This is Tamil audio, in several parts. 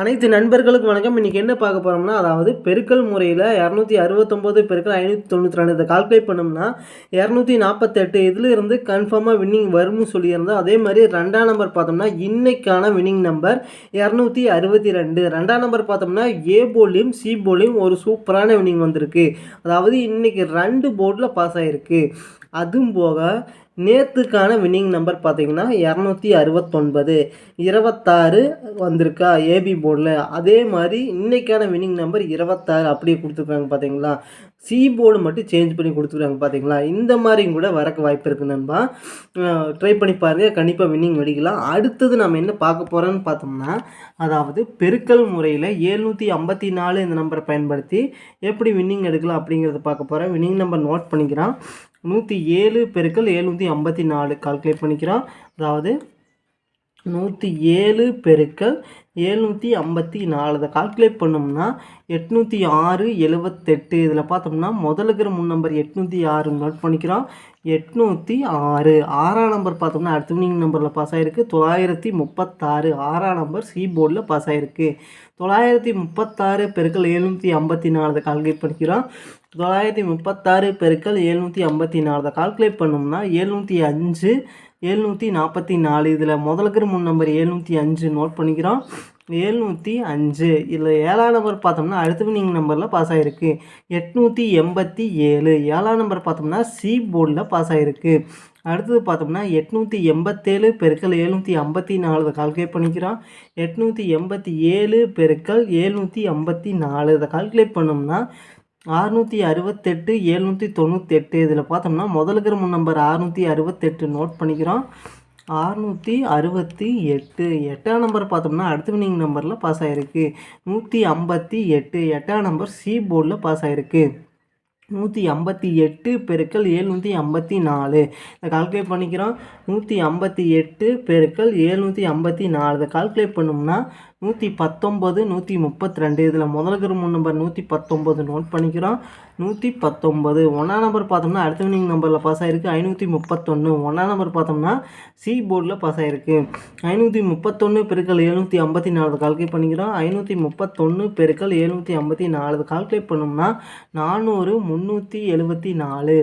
அனைத்து நண்பர்களுக்கும் வணக்கம். இன்றைக்கி என்ன பார்க்க போகிறோம்னா அதாவது பெருக்கல் முறையில் இரநூத்தி அறுபத்தொம்போது பெருக்கள் ஐநூற்றி தொண்ணூற்றி ரெண்டு இதை கால்குலேட் பண்ணோம்னா இரநூத்தி நாற்பத்தெட்டு இதில் இருந்து கன்ஃபார்மாக வின்னிங் வரும்னு சொல்லியிருந்தோம் அதே மாதிரி ரெண்டாம் நம்பர் பார்த்தோம்னா இன்னைக்கான வின்னிங் நம்பர் இரநூத்தி அறுபத்தி ரெண்டு. ரெண்டாம் நம்பர் பார்த்தோம்னா ஏ போர்ட்லேயும் சி போர்ட்லேயும் ஒரு சூப்பரான வின்னிங் வந்திருக்கு. அதாவது இன்றைக்கி ரெண்டு போர்டில் பாஸ் ஆகிருக்கு அதுவும் போக நேற்றுக்கான வின்னிங் நம்பர் பார்த்தீங்கன்னா இரநூத்தி அறுபத்தொன்பது. இருபத்தாறு வந்திருக்கா ஏபி போர்டில் அதே மாதிரி இன்றைக்கான வின்னிங் நம்பர் இருபத்தாறு அப்படியே கொடுத்துருக்காங்க பார்த்தீங்களா? சி போர்டு மட்டும் சேஞ்ச் பண்ணி கொடுத்துருக்காங்க பார்த்தீங்களா? இந்த மாதிரியும் கூட வரக்கு வாய்ப்பு இருக்குது நண்பா. ட்ரை பண்ணி பாருங்கள் கண்டிப்பாக வின்னிங் வெடிக்கலாம். அடுத்தது நம்ம என்ன பார்க்க போகிறோன்னு பார்த்தோம்னா அதாவது பெருக்கல் முறையில் ஏழ்நூற்றி ஐம்பத்தி நாலு இந்த நம்பரை பயன்படுத்தி எப்படி வின்னிங் எடுக்கலாம் அப்படிங்கிறத பார்க்க போகிறேன் வின்னிங் நம்பர் நோட் பண்ணிக்கிறான் நூற்றி ஏழு பெருக்கள் ஏழ்நூற்றி ஐம்பத்தி நாலு கால்குலேட் பண்ணிக்கிறோம். அதாவது நூற்றி ஏழு பெருக்கல் எழுநூற்றி ஐம்பத்தி நாலு. அதை கால்குலேட் பண்ணோம்னா எட்நூற்றி ஆறு எழுபத்தெட்டு இதில் பார்த்தோம்னா முதல்ல இருக்கிற முன் நம்பர் எட்நூற்றி ஆறு நோட் பண்ணிக்கிறோம். எட்நூற்றி ஆறு. ஆறாம் நம்பர் பார்த்தோம்னா அடுத்த வினிங் நம்பரில் பாஸ் ஆகிருக்கு தொள்ளாயிரத்தி முப்பத்தாறு. ஆறாம் நம்பர் சி போர்டில் பாஸ் ஆகிருக்கு தொள்ளாயிரத்தி முப்பத்தாறு பெருக்கல் எழுநூற்றி ஐம்பத்தி நாலு. அதை கால்குலேட் பண்ணிக்கிறோம். தொள்ளாயிரத்தி முப்பத்தாறு பெருக்கல் எழுநூற்றி ஐம்பத்தி நாலு. அதை கால்குலேட் பண்ணோம்னா எழுநூற்றி அஞ்சு எழுநூற்றி நாற்பத்தி நாலு. இதில் முதலுக்கு முன் நம்பர் எழுநூற்றி அஞ்சு நோட் பண்ணிக்கிறோம். எழுநூற்றி அஞ்சு. இதில் ஏழாம் நம்பர் பார்த்தோம்னா அடுத்த வினிங் நம்பரில் பாஸ் ஆகிருக்கு எட்நூற்றி எண்பத்தி ஏழு. ஏழாம் நம்பர் பார்த்தோம்னா சி போர்டில் பாஸ் ஆகிருக்கு அடுத்தது பார்த்தோம்னா எட்நூற்றி எண்பத்தேழு பெருக்கல் எழுநூற்றி ஐம்பத்தி நாலு. கால்குலேட் பண்ணிக்கிறோம். எட்நூற்றி எண்பத்தி ஏழு பெருக்கல் எழுநூற்றி ஐம்பத்தி நாலு. இதை கால்குலேட் பண்ணோம்னா அறுநூற்றி அறுபத்தெட்டு எழுநூற்றி தொண்ணூத்தெட்டு. இதில் பார்த்தோம்னா முதலுக்கிற முன் நம்பர் அறுநூற்றி அறுபத்தெட்டு நோட் பண்ணிக்கிறோம். அறுநூற்றி அறுபத்தி எட்டு. எட்டாம் நம்பர் பார்த்தோம்னா அடுத்த வினிங் நம்பரில் பாஸ் ஆகிருக்கு நூற்றி ஐம்பத்தி எட்டு. எட்டாம் நம்பர் சி போர்டில் பாஸ் ஆகிருக்கு நூற்றி ஐம்பத்தி எட்டு பெருக்கல் ஏழ்நூற்றி ஐம்பத்தி நாலு. இதை கால்குலேட் பண்ணிக்கிறோம். நூற்றி ஐம்பத்தி எட்டு பெருக்கல் ஏழ்நூற்றி ஐம்பத்தி நாலு. இதை கால்குலேட் பண்ணோம்னா நூற்றி பத்தொம்பது நூற்றி முப்பத்தி ரெண்டு இதில் முதல் மூணு நம்பர் நூற்றி பத்தொம்பது நோட் பண்ணிக்கிறோம். நூற்றி பத்தொம்பது ஒன்றாம் நம்பர் பார்த்தோம்னா அடுத்த வினிங் நம்பரில் பாஸ் ஆகிருக்கு ஐநூற்றி முப்பத்தொன்று ஒன்றாம் நம்பர் பார்த்தோம்னா சி போர்டில் பாஸ் ஆகிருக்கு ஐநூற்றி முப்பத்தொன்று பெருக்கள் எழுநூற்றி ஐம்பத்தி நாலு கால்குலேட் பண்ணிக்கிறோம். ஐநூற்றி முப்பத்தொன்று பெருக்கள் எழுநூற்றி ஐம்பத்தி நாலு கால்குலேட் பண்ணோம்னா நானூறு முந்நூற்றி எழுபத்தி நாலு.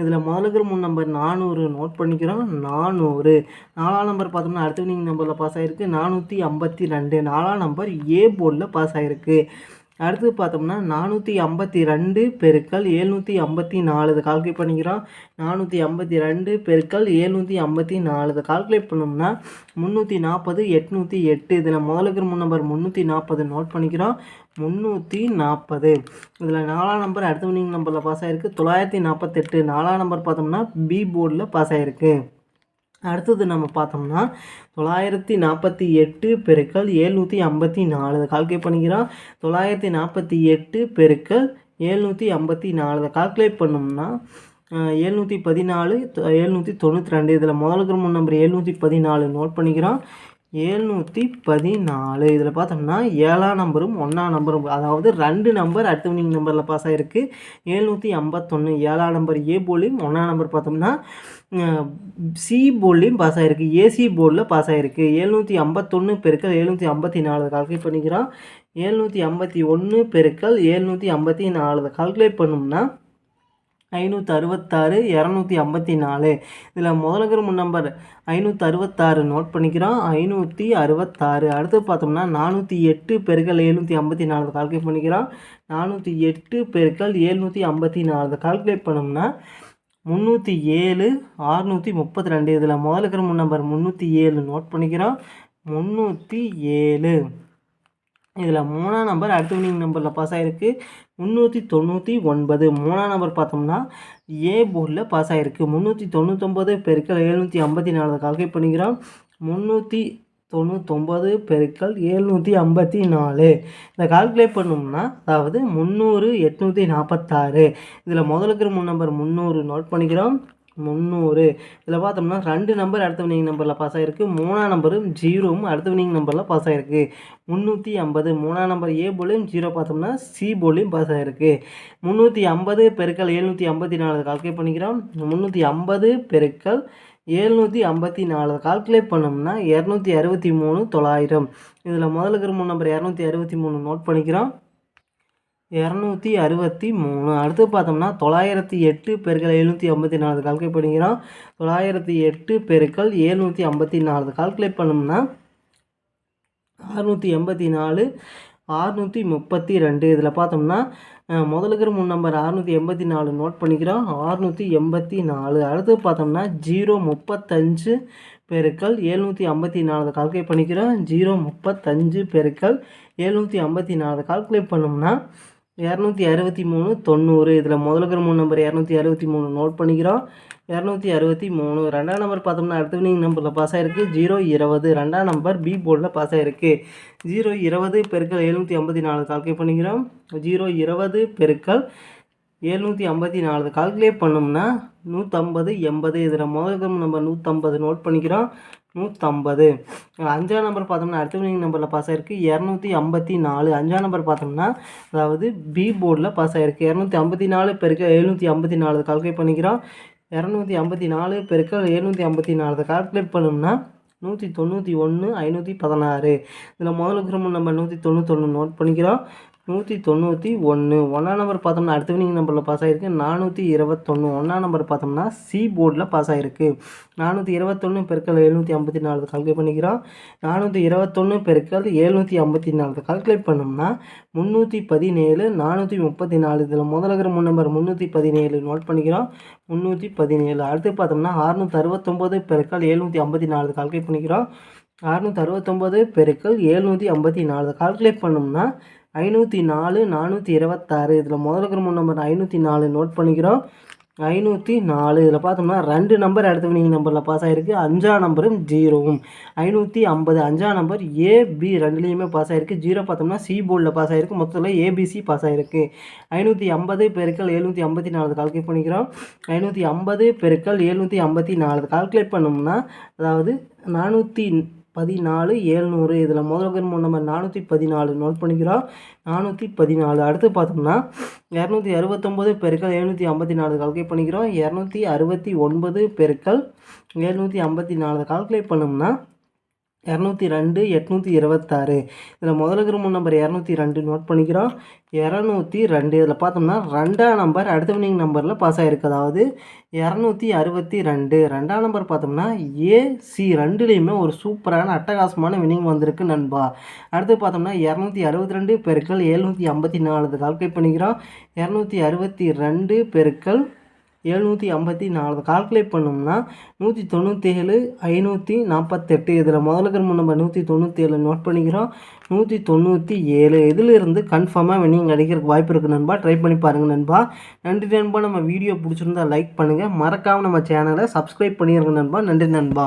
இதில் முதல் மூணு நம்பர் நானூறு நோட் பண்ணிக்கிறோம். நானூறு. நாலாம் நம்பர் பார்த்தோம்னா அடுத்த வினிங் நம்பரில் பாஸ் ஆகிருக்கு நானூற்றி ஐம்பத்தி ரெண்டு. நாலாம் நம்பர் ஏ போர்டில் பாஸ் ஆகிருக்கு அடுத்து பார்த்தோம்னா நானூற்றி ஐம்பத்தி ரெண்டு பெருக்கல் ஏழ்நூற்றி ஐம்பத்தி நாலு இதை கால்குலேட் பண்ணிக்கிறோம். நானூற்றி ஐம்பத்தி ரெண்டு பெருக்கல் ஏழ்நூற்றி ஐம்பத்தி நாலு இதை கால்குலேட் பண்ணோம்னா முந்நூற்றி நாற்பது எட்நூற்றி எட்டு. இதில் முதலுக்கு முன் நம்பர் முந்நூற்றி நாற்பது நோட் பண்ணிக்கிறோம். முந்நூற்றி நாற்பது. இதில் நாலாம் நம்பர் அடுத்த வினிங் நம்பரில் பாஸ் ஆகிருக்கு தொள்ளாயிரத்தி நாற்பத்தெட்டு. நாலாம் நம்பர் பார்த்தோம்னா பி போர்டில் பாஸ் ஆகிருக்கு அடுத்தது நம்ம பார்த்தோம்னா தொள்ளாயிரத்தி நாற்பத்தி எட்டு பெருக்கள் ஏழ்நூற்றி ஐம்பத்தி நாலு. இதை கால்குலேட் பண்ணிக்கிறோம். தொள்ளாயிரத்தி நாற்பத்தி எட்டு பெருக்கள் ஏழ்நூற்றி ஐம்பத்தி நாலு. இதை கால்குலேட் பண்ணோம்னா ஏழ்நூற்றி பதினாலு ஏழ்நூற்றி தொண்ணூற்றி ரெண்டு. இதில் முதல் மூணு நம்பர் ஏழ்நூற்றி பதினாலு நோட் பண்ணிக்கிறோம். ஏழ்நூற்றி பதினாலு. இதில் பார்த்தோம்னா ஏழாம் நம்பரும் ஒன்றாம் நம்பரும் அதாவது ரெண்டு நம்பர் அடுத்த வினிங் நம்பரில் பாஸ் ஆகிருக்கு ஏழ்நூற்றி ஐம்பத்தொன்று ஏழாம் நம்பர் ஏ போலியும் ஒன்றாம் நம்பர் பார்த்தோம்னா சி போல்லையும் பாஸ் ஆகிருக்கு ஏசி போர்டில் பாஸ் ஆகிருக்கு ஏழ்நூற்றி ஐம்பத்தொன்று பெருக்கள் ஏழ்நூற்றி ஐம்பத்தி நாலு கால்குலேட் பண்ணிக்கிறோம். ஏழ்நூற்றி ஐம்பத்தி ஒன்று பெருக்கள் ஏழ்நூற்றி ஐம்பத்தி நாலு. கால்குலேட் பண்ணோம்னா ஐநூற்றி அறுபத்தாறு இரநூத்தி ஐம்பத்தி நாலு இதில் முதலகர் முன் நம்பர் ஐநூற்றி அறுபத்தாறு நோட் பண்ணிக்கிறோம். ஐநூற்றி அறுபத்தாறு அடுத்து பார்த்தோம்னா நானூற்றி எட்டு பெருக்கள் எழுநூற்றி ஐம்பத்தி நாலு கால்குலேட் பண்ணிக்கிறோம். நானூற்றி எட்டு பெருக்கள் எழுநூற்றி ஐம்பத்தி நாலு கால்குலேட் பண்ணோம்னா முந்நூற்றி ஏழு ஆறுநூற்றி முப்பத்தி ரெண்டு இதில் முதல்ல முன் நம்பர் முந்நூற்றி ஏழு நோட் பண்ணிக்கிறோம். முந்நூற்றி ஏழு இதில் மூணாம் நம்பர் அடுத்த வினிங் நம்பரில் பாஸ் ஆகிருக்கு முந்நூற்றி தொண்ணூற்றி ஒன்பது. மூணாம் நம்பர் பார்த்தோம்னா ஏ போர்டில் பாஸ் ஆகிருக்கு முந்நூற்றி தொண்ணூற்றொம்பது பெருக்கள் எழுநூற்றி ஐம்பத்தி நாலு கால்குலேட் பண்ணிக்கிறோம். முந்நூற்றி தொண்ணூத்தொம்பது பெருக்கல் ஏழ்நூற்றி ஐம்பத்தி நாலு இதை கால்குலேட் பண்ணோம்னா அதாவது முந்நூறு எட்நூற்றி நாற்பத்தாறு. இதில் முதலுக்கு மூணு நம்பர் முந்நூறு நோட் பண்ணிக்கிறோம். முந்நூறு. இதில் பார்த்தோம்னா ரெண்டு நம்பர் அடுத்த வினிங் நம்பரில் பாஸ் ஆகிருக்கு மூணாம் நம்பரும் ஜீரோவும் அடுத்த வினிங் நம்பரில் பாஸ் ஆகிருக்கு முந்நூற்றி ஐம்பது. மூணாம் நம்பர் ஏ போலையும் ஜீரோ பார்த்தோம்னா சி போலையும் பாஸ் ஆகிருக்கு முந்நூற்றி ஐம்பது பெருக்கல் எழுநூற்றி ஐம்பத்தி நாலு. கால்குலேட் பண்ணிக்கிறோம். முந்நூற்றி ஐம்பது பெருக்கல் ஏழ்நூற்றி ஐம்பத்தி நாலு. கால்குலேட் பண்ணோம்னா இரநூத்தி அறுபத்தி மூணு தொள்ளாயிரம். இதில் முதலுக்கு மூணு நம்பர் இரநூத்தி அறுபத்தி மூணு நோட் பண்ணிக்கிறோம். இரநூத்தி அறுபத்தி மூணு. அடுத்து பார்த்தோம்னா தொள்ளாயிரத்தி எட்டு பெருக்கள் எழுநூற்றி ஐம்பத்தி நாலு கால்குலேட் பண்ணிக்கிறோம். தொள்ளாயிரத்தி எட்டு பெருக்கள் எழுநூற்றி ஐம்பத்தி நாலு கால்குலேட் பண்ணோம்னா அறுநூற்றி எண்பத்தி நாலு ஆறுநூற்றி முப்பத்தி ரெண்டு. இதில் பார்த்தோம்னா முதலுக்கிற மூணு நம்பர் அறுநூற்றி எண்பத்தி நாலு நோட் பண்ணிக்கிறோம். அறுநூற்றி எண்பத்தி நாலு. அடுத்து பார்த்தோம்னா ஜீரோ முப்பத்தஞ்சு பெருக்கள் எழுநூற்றி ஐம்பத்தி நாலு கால்குலேட் பண்ணிக்கிறோம். ஜீரோ முப்பத்தஞ்சு பெருக்கள் எழுநூற்றி ஐம்பத்தி நாலு கால்குலேட் பண்ணோம்னா இரநூத்தி அறுபத்தி மூணு தொண்ணூறு. இதில் முதல்ல இருக்கிற மூணு நம்பர் இரநூத்தி அறுபத்தி மூணு நோட் பண்ணிக்கிறோம். இரநூத்தி அறுபத்தி மூணு. ரெண்டாம் நம்பர் பார்த்தோம்னா அடுத்த வினிங் நம்பரில் பாஸ் ஆகிருக்கு ஜீரோ இருபது. ரெண்டாம் நம்பர் பி போர்டில் பாஸ் ஆகிருக்கு ஜீரோ இருபது பெருக்கள் எழுநூற்றி ஐம்பத்தி நாலு கால்குலேட் பண்ணிக்கிறோம். ஜீரோ இருபது பெருக்கள் எழுநூற்றி ஐம்பத்தி நாலு. கால்குலேட் பண்ணோம்னா நூற்றம்பது எண்பது. இதில் முதல் நம்பர் நூற்றம்பது நோட் பண்ணிக்கிறோம். நூற்றம்பது அஞ்சாம் நம்பர் பார்த்தோம்னா அடுத்த வினிங் நம்பரில் பாஸ் ஆகிருக்கு இரநூத்தி ஐம்பத்தி நாலு. அஞ்சாம் நம்பர் பார்த்தோம்னா அதாவது பி போர்டில் பாஸ் ஆகிருக்கு இரநூத்தி ஐம்பத்தி நாலு பெருக்க எழுநூற்றி ஐம்பத்தி நாலு. கால்குலேட் பண்ணிக்கிறோம். இரநூத்தி ஐம்பத்தி நாலு பெருக்கள் எழுநூற்றி ஐம்பத்தி நாலு. கால்குலேட் பண்ணோம்னா நூற்றி தொண்ணூற்றி ஒன்று ஐநூற்றி பதினாறு. இதில் முதல் கிரமம் நம்ம நூற்றி தொண்ணூத்தொன்று நோட் பண்ணிக்கிறோம். நூற்றி தொண்ணூற்றி ஒன்று ஒன்றாம் நம்பர் பார்த்தோம்னா அடுத்த வினிங் நம்பரில் பாஸ் ஆகிருக்கு நானூற்றி இருபத்தொன்று ஒன்றாம் நம்பர் பார்த்தோம்னா சி போர்டில் பாஸ் ஆகிருக்கு நானூற்றி இருபத்தொன்று பெருக்கள் எழுநூற்றி ஐம்பத்தி நாலு கால்குலேட் பண்ணிக்கிறோம். நானூற்றி இருபத்தொன்று பெருக்கள் எழுநூற்றி ஐம்பத்தி நாலு கால்குலேட் பண்ணோம்னா முந்நூற்றி பதினேழு நானூற்றி முப்பத்தி நாலு. இதில் முதல்ல இருக்கிற மூணு நம்பர் முந்நூற்றி பதினேழு நோட் பண்ணிக்கிறோம். முந்நூற்றி பதினேழு. அடுத்து பார்த்தோம்னா அறுநூற்றி அறுபத்தொம்போது பெருக்கள் எழுநூற்றி ஐம்பத்தி நாலு கால்குலேட் பண்ணிக்கிறோம். அறுநூற்றி அறுபத்தொம்போது பெருக்கள் எழுநூற்றி ஐம்பத்தி நாலு கால்குலேட் பண்ணோம்னா ஐநூற்றி நாலு நானூற்றி இருபத்தாறு. இதில் முதல் இருக்கிற மூணு நம்பர் ஐநூற்றி நாலு நோட் பண்ணிக்கிறோம். ஐநூற்றி நாலு. இதில் பார்த்தோம்னா ரெண்டு நம்பர் அடுத்த வினிங் நம்பரில் பாஸ் ஆகிருக்கு அஞ்சாம் நம்பரும் ஜீரோவும். ஐநூற்றி ஐம்பது. அஞ்சாம் நம்பர் ஏபி ரெண்டுலேயுமே பாஸ் ஆகிருக்கு ஜீரோ பார்த்தோம்னா சி போர்டில் பாஸ் ஆகிருக்கு மொத்தத்தில் ஏபிசி பாஸ் ஆகிருக்கு ஐநூற்றி ஐம்பது பெருக்கள் எழுநூற்றி ஐம்பத்தி நாலு. கால்குலேட் பண்ணிக்கிறோம். ஐநூற்றி ஐம்பது பெருக்கள் எழுநூற்றி ஐம்பத்தி நாலு. கால்குலேட் பண்ணோம்னா அதாவது நானூற்றி பதினாலு ஏழ்நூறு. இதில் முதல் மூணு நம்பர் நானூற்றி பதினாலு. நோட் பண்ணிக்கிறோம். நானூற்றி பதினாலு. அடுத்து பார்த்தோம்னா இரநூத்தி அறுபத்தொம்போது பெருக்கள் எழுநூற்றி ஐம்பத்தி நாலு கால்குலேட் பண்ணிக்கிறோம். இரநூத்தி அறுபத்தி ஒன்பது பெருக்கள் எழுநூற்றி ஐம்பத்தி நாலு கால்குலேட் பண்ணோம்னா இரநூத்தி ரெண்டு எட்நூற்றி இருபத்தாறு. இதில் முதல்ல இருக்கிற மூணு நம்பர் இரநூத்தி ரெண்டு நோட் பண்ணிக்கிறோம். இரநூத்தி ரெண்டு இதில் பார்த்தோம்னா ரெண்டாம் நம்பர் அடுத்த வினிங் நம்பரில் பாஸ் ஆகிருக்கு அதாவது இரநூத்தி அறுபத்தி ரெண்டு. ரெண்டாம் நம்பர் பார்த்தோம்னா ஏசி ரெண்டுலேயுமே ஒரு சூப்பரான அட்டகாசமான வினிங் வந்திருக்கு நண்பா. அடுத்து பார்த்தோம்னா இரநூத்தி அறுபத்தி ரெண்டு பெருக்கள் எழுநூற்றி ஐம்பத்தி நாலு. கால்குலேட் பண்ணிக்கிறோம். இரநூத்தி அறுபத்தி ரெண்டு பெருக்கள் எழுநூற்றி ஐம்பத்தி நாலு. கால்குலேட் பண்ணோம்னா நூற்றி தொண்ணூற்றேழு ஐநூற்றி நாற்பத்தெட்டு இதில் முதல்ல இருக்கிற மூணு நூற்றி தொண்ணூற்றி ஏழு நோட் பண்ணிக்கிறோம். நூற்றி தொண்ணூற்றி ஏழு. இதிலிருந்து கன்ஃபார்மாக வினிங் அடிக்கிறதுக்கு வாய்ப்பு இருக்குது நண்பா. ட்ரை பண்ணி பாருங்கள் நண்பா. நன்றி நண்பா. நம்ம வீடியோ பிடிச்சிருந்தா லைக் பண்ணுங்கள் மறக்காமல் நம்ம சேனலை சப்ஸ்கிரைப் பண்ணிடுங்க நண்பா. நன்றி நண்பா.